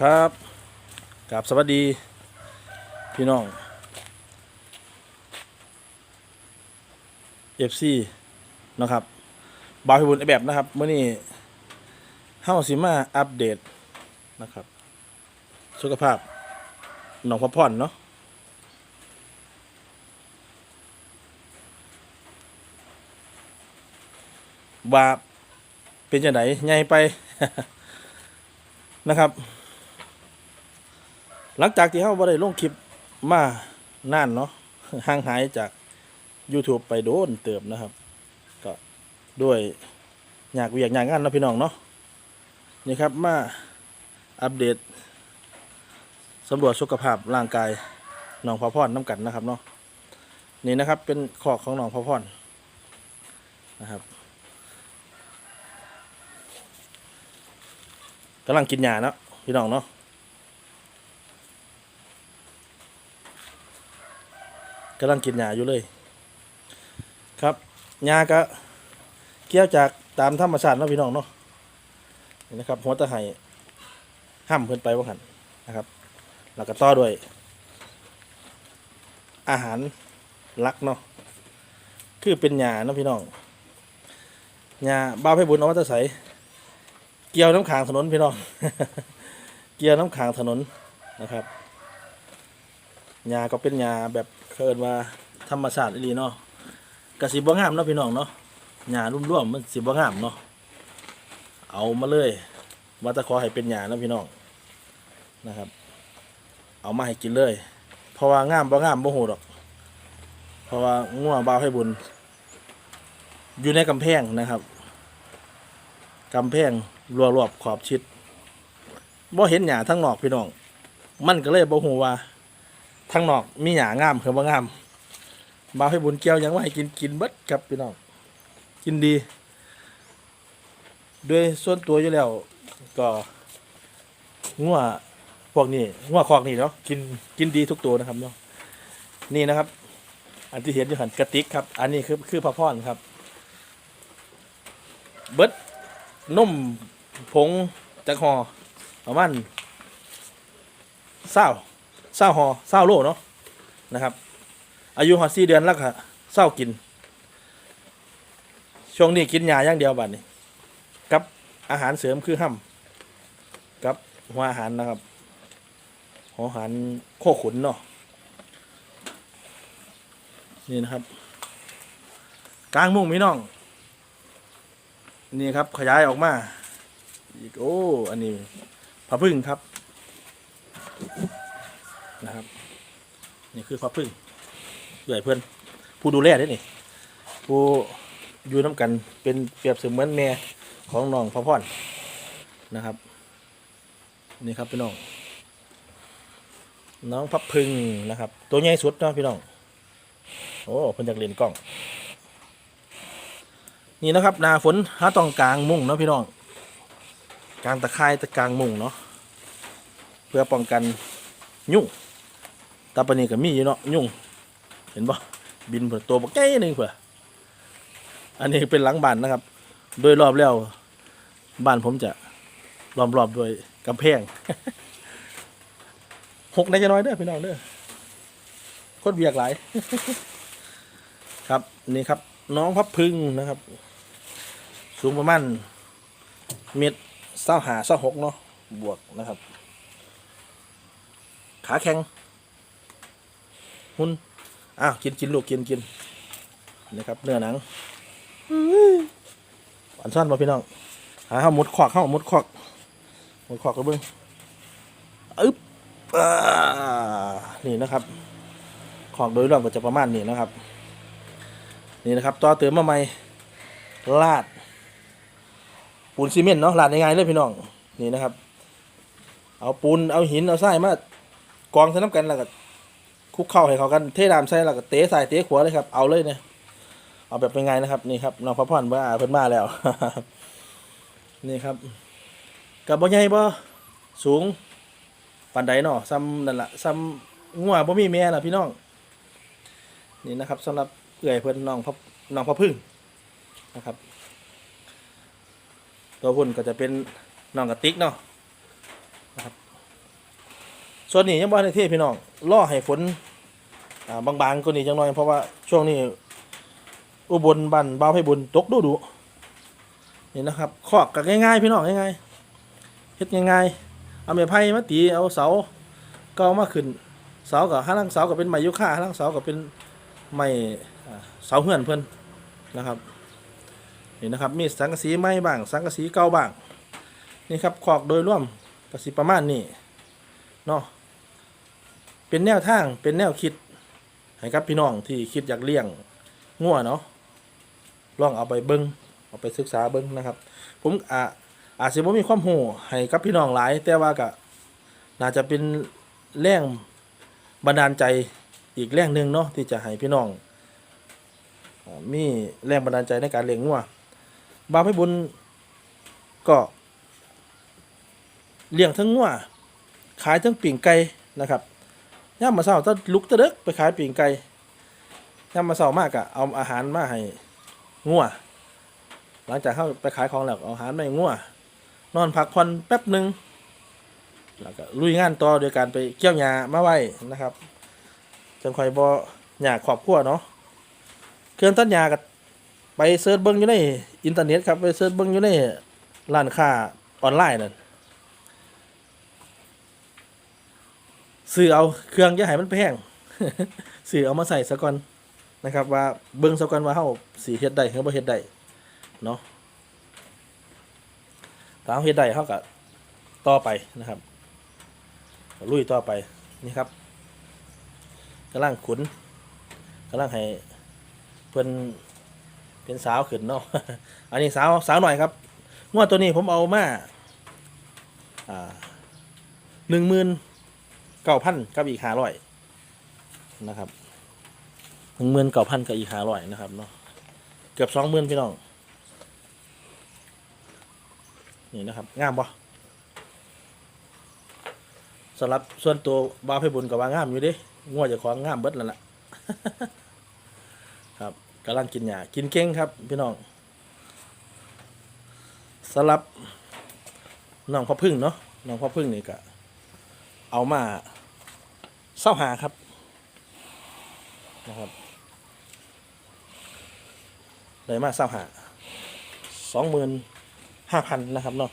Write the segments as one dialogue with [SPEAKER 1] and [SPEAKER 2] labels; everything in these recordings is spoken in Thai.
[SPEAKER 1] ครับกับสวัสดีพี่น้อง FC นะครับบาวพิบุญแบบนะครับเมื่อนี้เฮาสิมาอัปเดตนะครับ สุขภาพน้องพักผ่อนเนาะว่าเป็นจังไดใหญ่ไปนะครับ หลังจากที่เขาบ่ได้ลงคลิปมานานเนาะห่างหายจาก YouTube ไปโดนเติบนะครับ ก็ด้วยอยากเวียกอยากงานนะพี่น้องเนาะนี่ครับมาอัปเดตสำรวจสุขภาพร่างกายน้องพอพรน้ำกันนะครับเนาะนี่นะครับเป็นขอกของน้องพอพรนะครับกำลังกินยาเนาะพี่น้องเนาะ กำลังกินยาอยู่เลย ครับยาก็เกี่ยวจากตามธรรมชาติเนาะพี่น้องเนาะนี่นะครับหัวตะไห้ห้ามเพิ่นไปว่าหันนะครับ แล้วก็ต่อด้วย อาหารลักเนาะคือเป็นยาเนาะพี่น้องยาบ้าให้บุญเอาวัตใสเกี่ยวน้ำขางถนนพี่น้อง เกี่ยวน้ำขางถนนนะครับหญ้าก็เป็นหญ้าแบบ เคินว่าธรรมชาติอีหลีเนาะกสิบ่งามเนาะพี่น้องเนาะหญ้าร่วมๆมันสิบ่งามเนาะเอามาเลยว่าจะขอให้เป็นหญ้าเนาะพี่น้องนะครับ เอามาให้กินเลย เพราะว่างามบ่งามบ่ฮู้ดอก เพราะว่างัวงบ่าวให้บุญ อยู่ในกำแพงนะครับกำแพงรัวรอบขอบชิดบ่เห็นหญ้าทั้งนอกพี่น้อง มันก็เลยบ่ฮู้ว่า ทางนอกมีหยางามคือว่างามบาวให้บุญเกียวยังว่าให้กินกินเบิดครับพี่น้องกินดี ด้วยส่วนตัวอยู่แล้วก็งัวพวกนี้งัวคอกนี่เนาะกินกินดีทุกตัวนะครับเนาะนี่นะครับ อันที่เห็นอยู่หันกระติกครับ อันนี้คือคือพระพรครับ เบิดนุ่มผงจากหอประมาณเศร้า เศร้าหอเศร้าโลเนาะนะครับ อายุหอสี่เดือนแล้วค่ะเศร้ากิน ช่วงนี้กินยาอย่างเดียวบัดนี้กับอาหารเสริมคือห้ำกับหัวอาหารนะครับหัวอาหารโคขุนเนาะนี่นะครับ กลางมุ้งพี่น้อง นี่ครับขยายออกมาอีกโอ้ อันนี้ผาพึ่งครับ นะครับ นี่คือพระพึ่งเอื่อยเพื่อนผู้ดูแลได้นี่ ผู้อยู่น้ำกันเป็นเปรียบเสมือนแม่ของน้องพระพรนะครับ นี่ครับพี่น้อง น้องพับพึ่งนะครับ ตัวใหญ่สุดเนาะพี่น้อง โอ้เพิ่นจากเรียนกล้อง นี่นะครับนาฝนหาตองกลางมุ้งเนาะพี่น้องกลางตะไคร้ตะกลางมุ้งเนาะเพื่อป้องกันยุ่ง ตาปานีก็มีอยู่เนาะยุ่ง เห็นปะบินเผื่อตัวบักใหญ่หนึ่งเผื่ออันนี้เป็นหลังบ้านนะครับ โดยรอบแล้วบ้านผมจะล้อมรอบด้วยกำแพงหกในจะน้อยเด้อพี่น้องเด้อโคตรเบียกหลาย ครับนี่ครับ น้องพับพึงนะครับ สูงประมาณเมตรเศ้าหาเศ้าหกเนาะบวกนะครับ ขาแข็ง หุ่นอ้าวกินกินลูกกินกินนะครับ เนื้อหนังหวานซ่อนมาพี่น้องหาข้าวมุดขวากข้าวมุดขวากมุดขวากกระเบื้องอึ๊บนี่นะครับ ขอกโดยรวมก็จะประมาณนี้นะครับ นี่นะครับต่อเติมมาใหม่ลาด ปูนซีเมนต์เนาะลาดง่ายๆเลยพี่น้อง นี่นะครับ เอาปูนเอาหินเอาทรายมากองใส่น้ำกันแล้วก็ คุกเข้าให้เขากันเทน้ำใส่แล้วก็เตะใส่เตะขวาเลยครับเอาเลยเนี่ยเอาแบบเป็นไงนะครับนี่ครับน้องพระพรว่าเพิ่นมาแล้ว นี่ครับกับบ่ใหญ่บ่สูงปานใดเนาะซ้ำนั่นละซ้ำงัวบ่มีแม่นะพี่น้องนี่นะครับสำหรับเอื่อยเพิ่นน้องพระน้องพระพึ่งนะครับ ตัวพุ่นก็จะเป็นน้องกระติกเนาะนะครับส่วนนี้ยังบ่ได้เทพี่น้องรอให้ฝน อ่าบางๆกว่านี้จังหน่อยเพราะว่าช่วงนี้อุบลบ้นบ่าให้บุญตกดูดูนี่นะครับคอกก็ง่ายๆพี่น้องง่ายๆเฮ็ดง่ายๆเอาไม้ไผ่มาตีเอาเสาก็ามาขึ้นเสากับห้าลังเสากับเป็นไม้ยุค่าห้าลังเสากับเป็นไม้เสาเหือนเพิ่อนนะครับนี่นะครับมีสังกะสีไม้บ้างสังกะสีเก่าบ้างนี่ครับขอกโดยร่วมก็สิประมาณนี้เนาะเป็นแนวทางเป็นแนวคิด ให้กับพี่น้องที่คิดอยากเลี้ยงงัวเนาะลองเอาไปเบิ้งเอาไปศึกษาเบิ้งนะครับ ผมอาอาจจะบ่มีความรู้ให้กับพี่น้องหลาย แต่ว่าก็น่าจะเป็นแรงบันดาลใจอีกแรงหนึ่งเนาะที่จะให้พี่น้องมีแรงบันดาลใจในการเลี้ยงงัวบางพี่บุญก็เลี้ยงทั้งงัวขายทั้งปิ่งไก่นะครับ ย่ามาเช้าถ้าลุกตะเด็กไปขายปิ่งไก่ย่ามาเช้ามากอะเอาอาหารมาให้งัวหลังจากเข้าไปขายของแล้วเอาอาหารมาให้งัวนอนพักผ่อนแป๊บหนึ่งแล้วก็ลุยงานต่อโดยการไปเกี่ยวหญ้ามาไว้นะครับจังคอยบ่หญ้าครอบครัวเนาะเครื่องตัดหญ้าก็ไปเสิร์ชเบิ่งอยู่ในอินเทอร์เน็ตครับไปเสิร์ชเบิ่งอยู่ในร้านค้าออนไลน์นั่น ซื้อเอาเครื่องย่าให้มันแพงซื้อเอามาใส่ซะก่อนนะครับ ว่าเบิ่งซะก่อนว่าเฮาสิเฮ็ดได้หรือบ่เฮ็ดได้เนาะถ้าเฮาเฮ็ดได้เฮาก็ต่อไปนะครับลุยต่อไปนี่ครับกำลังขุนกำลังให้เพิ่นเป็นสาวขึ้นเนาะอันนี้สาวสาวหน่อยครับงวดตัวนี้ผมเอามาอ่าหนึ่งหมื่น เก้าพันกับอีกห้าร้อยนะครับหนึ่งหมื่นเก้าพันกับอีกห้าร้อยนะครับเนาะเกือบสองหมื่นพี่น้องนี่นะครับงามปะสำหรับส่วนตัวบ้าเพบุญกับว่างามอยู่ดิงัวจะของงามเบิดแล้วล่ะครับกำลังกินหญ้ากินเก่งครับ พี่น้องสำหรับน้องพ่อพึ่งเนาะน้องพ่อพึ่งนี่ก็เอามา เศร้าหาครับนะครับได้มาเศร้าหาสองหมื่นห้าพันนะครับเนาะ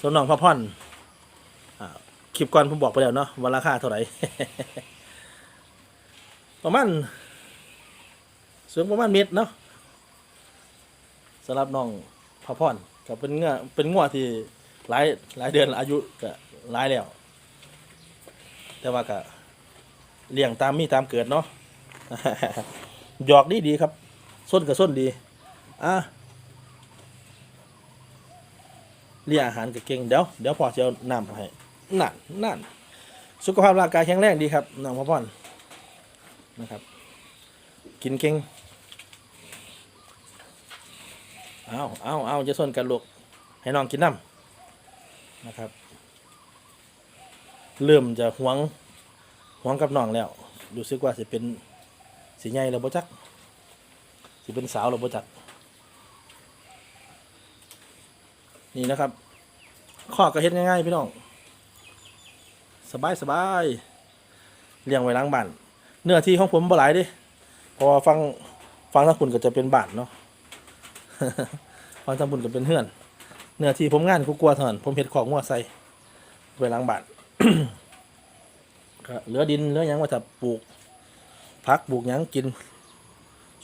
[SPEAKER 1] ส่วนน้องพ่อพ่อนคลิปก่อนผมบอกไปแล้วเนาะว่าราคาเท่าไหร่ประมาณสูงประมาณเมตรเนาะสำหรับน้องพระพรก็เป็นเงาเป็นงวที่หลายหลายเดือนอายุก็หลายแล้ว แต่ว่าก็เลี้ยงตามมีตามเกิดเนาะ หยอกดีดีครับ ส้นกับส้นดี อะเลี้ยงอาหารกับเก่งเดี๋ยวเดี๋ยวพอจะเอาน้ำให้นั่นนั่นสุขภาพร่างกายแข็งแรงดีครับน้องพ่อพ่อนนะครับ กินเก่งเอาเอาเอาจะส่วนกันลูกให้น้องกินน้ำนะครับ เริ่มจะหวงหวงกับน้องแล้วรู้สึกว่าสิเป็นสีใหญ่แล้วบ่จักสิเป็นสาวแล้วบ่จัก นี่นะครับ ข้อกระเฮ็ดง่ายๆพี่น้องสบายสบายเลี้ยงไว้ล้างบ้านเนื้อที่ของผมบ่หลายดิเพอฟังฟังทางคุณก็จะเป็นบ้านเนาะฟังทางคุณก็เป็นเฮือน เนื้อที่ผมงานกูกลัวเท่านั้นผมเห็ดของงัวใส่ไว้ล้างบ้าน ก็เหลือดินเหลือหยังว่าจะปลูกพักปลูกหยังกิน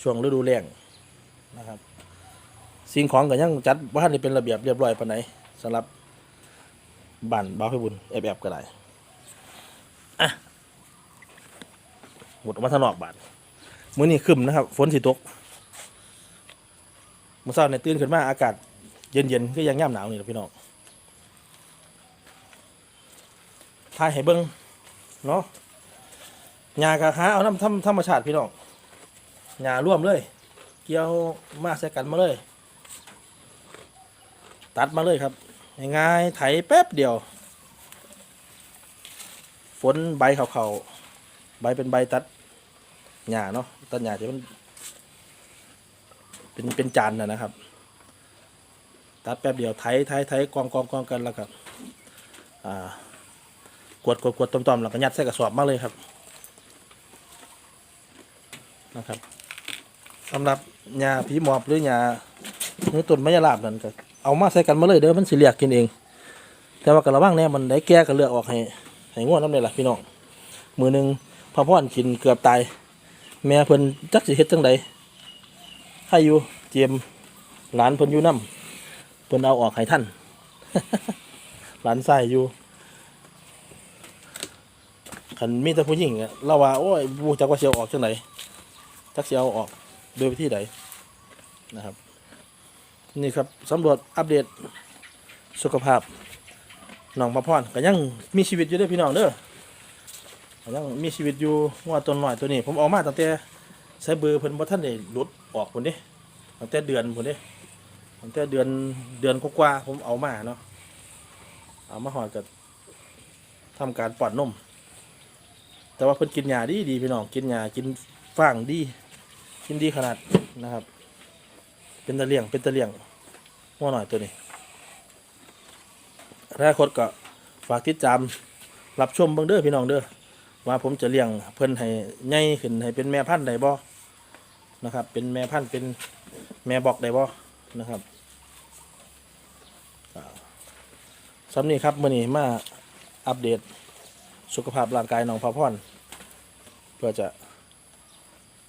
[SPEAKER 1] ช่วงฤดูแล้งนะครับ สิ่งของก็ยังจัดว่าทันได้เป็นระเบียบเรียบร้อยปานไหนสำหรับบ้านบ้าวให้บุญแอบๆก็ได้อะหมดออกมาทางนอกบาทมื้อนี้คึมนะครับ ฝนสิตกเมื่อเช้าเนี่ยตื่นขึ้นมาอากาศเย็นๆก็ยังย่ำหนาวนี่แหละพี่น้อง ทายให้เบิ่งเนาะหญ้ากะหาเอาน้ำธรรมธรรมชาติพี่น้องหญ้าร่วมเลย เกี่ยวมาใส่กันมาเลย ตัดมาเลยครับง่ายๆไถแป๊บเดียว ฝนใบเขาๆใบเป็นใบตัดหญ้าเนาะตัดหญ้าจะมันเป็นเป็นจานนะนะครับ ตัดแป๊บเดียวไถไถไถกองกองกองกันแล้วก็อ่า กวดกวดกวดต้มๆแล้วก็ยัดใส่กระสอบมาเลยครับนะครับสำหรับยาผีหมอบหรือยาเนื้อต้นไม้ยาลาบนั่นก็เอามาใส่กันมาเลยเด้อมันสิเลียกกินเอง แต่ว่ากระวังแน่มันได้แก้ก็เลือกออกให้ให้ง่วน้ำเลยล่ะพี่น้องมือหนึ่งพ่อพ่อนกินเกือบตาย แม่เพิ่นจักสิเฮ็ดจังใดให้อยู่เจียมหลานเพิ่นอยู่น้ำเพิ่นเอาออกให้ท่านหลานใส่อยู่ คันมีแต่ผู้หญิงอะเราว่าโอ้ยบูจักว่าสิเอาออกจังไดจักสิเอาออกโดยวิธีใดนะครับ นี่ครับสำรวจอัปเดตสุขภาพน้องพระพรก็ยังมีชีวิตอยู่ด้อพี่น้องเด้อก็ยังมีชีวิตอยู่ว่าตัวหน้อยตัวนี้ ผมเอามาตั้งแต่ใช้เบอร์เพิ่นบ่ทันได้หลุดออกพุ่นเด้ตั้งแต่เดือนพุ่นเด้ตั้งแต่เดือนเดือนกว่าๆผมเอามาเนาะเอามาหอดกับทำการป้อนนม แต่ว่าเพิ่นกินยาดีดีพี่น้องกินยากินฟางดี กินดีขนาดนะครับ เป็นตะเลียงเป็นตะเลียงหัวหน่อยตัวนี้อนาคตก็ฝากติดตามรับชมเบิ่งเด้อพี่น้องเด้อว่าผมจะเลี้ยงเพิ่นให้ใหญ่ขึ้นให้เป็นแม่พันธุ์ได้บ่นะครับ เป็นแม่พันธุ์เป็นแม่บอกได้บ่นะครับสำนี้ครับมื้อนี้มาอัปเดต สุขภาพร่างกายน้องพาพรเพื่อจะ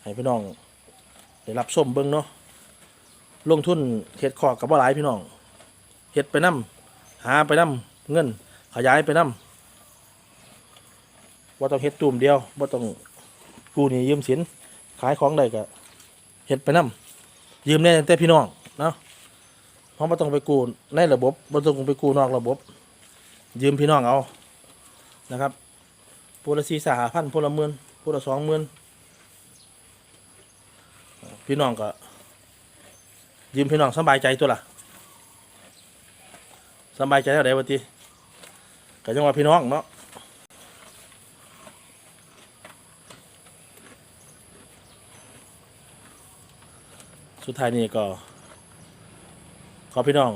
[SPEAKER 1] ให้พี่น้องได้รับชมเบิ่งเนาะลงทุนเฮ็ดคอกกับบ่าหลายพี่น้องเฮ็ดไปนํหาไปนํเงิน ขยายไปนํว่าต้องเฮ็ดตูมเดียวว่าต้องกู้หนี้ยืมสินขายของได้ก็เฮ็ดไปนํยืมแน่แต่พี่น้องเนาะเพราะบ่าต้องไปกู้ในระบบบ่ต้องไปกู้นอกระบบ ยืมพี่น้องเอานะครับ ผู้ละสี่สาพันผู้ละหมื่นผู้ละสองหมื่นพี่น้องก็ ยืมพี่น้องสบายใจตัวละสบายใจเท่าไหร่วะทีก็จังว่าพี่น้องเนาะสุดท้ายนี้ก็ ขอพี่น้อง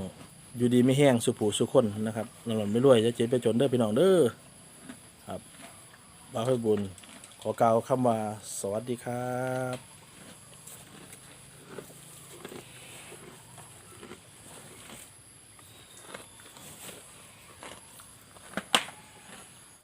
[SPEAKER 1] อยู่ดีไม่แห้งสุผูสุคนนะครับนอนไม่รวยจะเจ็บไปจนเด้อพี่น้องเด้อ บาวให้บุญขอกล่าวคำว่าสวัสดีครับ